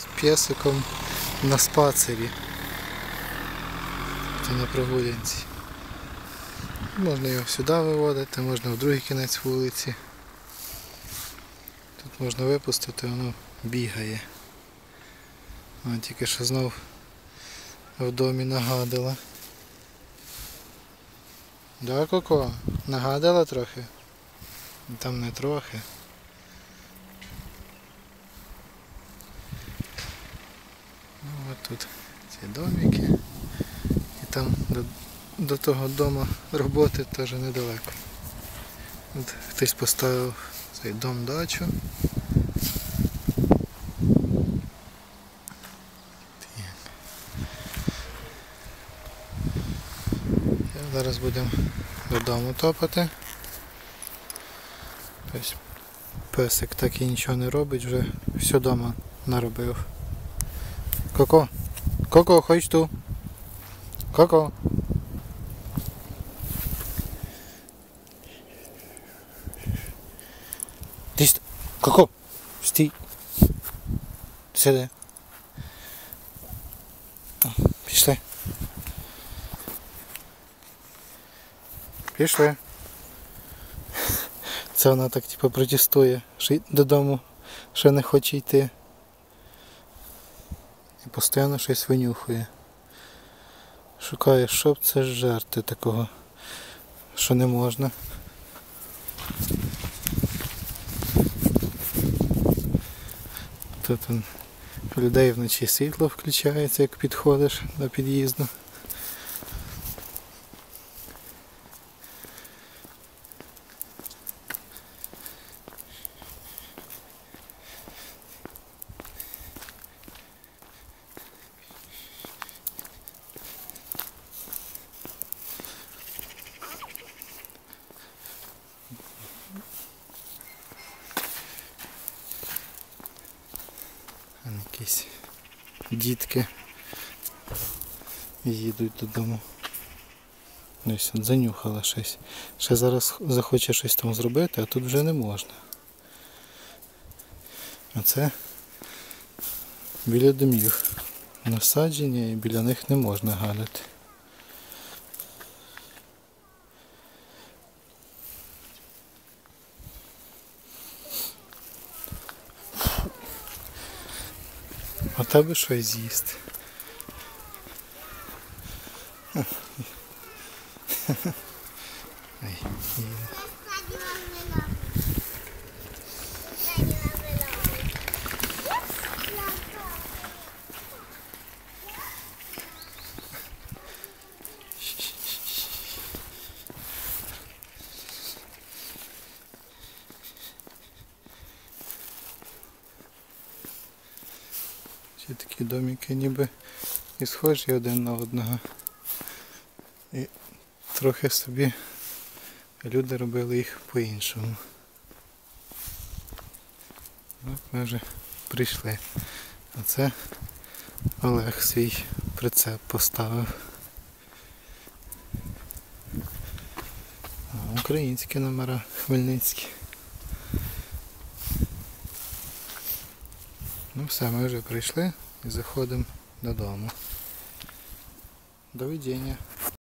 З п'єсиком на спацері. На прогулянці. Можна його сюди виводити, можна в другий кінець вулиці. Тут можна випустити, воно бігає. А тільки що знов в домі нагадала. Да, Коко? Нагадала трохи? Там не трохи. Ну от тут ці домики. І там до, до того дому роботи теж недалеко. От хтось поставив цей дом дачу. Зараз будемо додому топати. Тобто песик так і нічого не робить, вже все вдома наробив. Хочеш ту? Коко. Ти ст... Коко, стій. Сиди. О, Пішли. Пішли. Це вона так типу протестує, що додому ще не хоче йти. І постійно щось винюхує. Шукає, що б це жерти такого, що не можна. Тут у людей вночі світло включається, як підходиш до під'їзду. Якісь дітки їдуть додому. Ось от занюхала щось. Ще зараз захоче щось там зробити, а тут вже не можна. Оце біля домів. Насадження і біля них не можна гадати. А тебе щось з'їсти. Ай, їде. Ці такі домики ніби і схожі один на одного. І трохи собі люди робили їх по-іншому. От ми вже прийшли. А це Олег свій прицеп поставив. Українські номера Хмельницькі. Ну все, ми вже прийшли і заходимо додому. До видіння.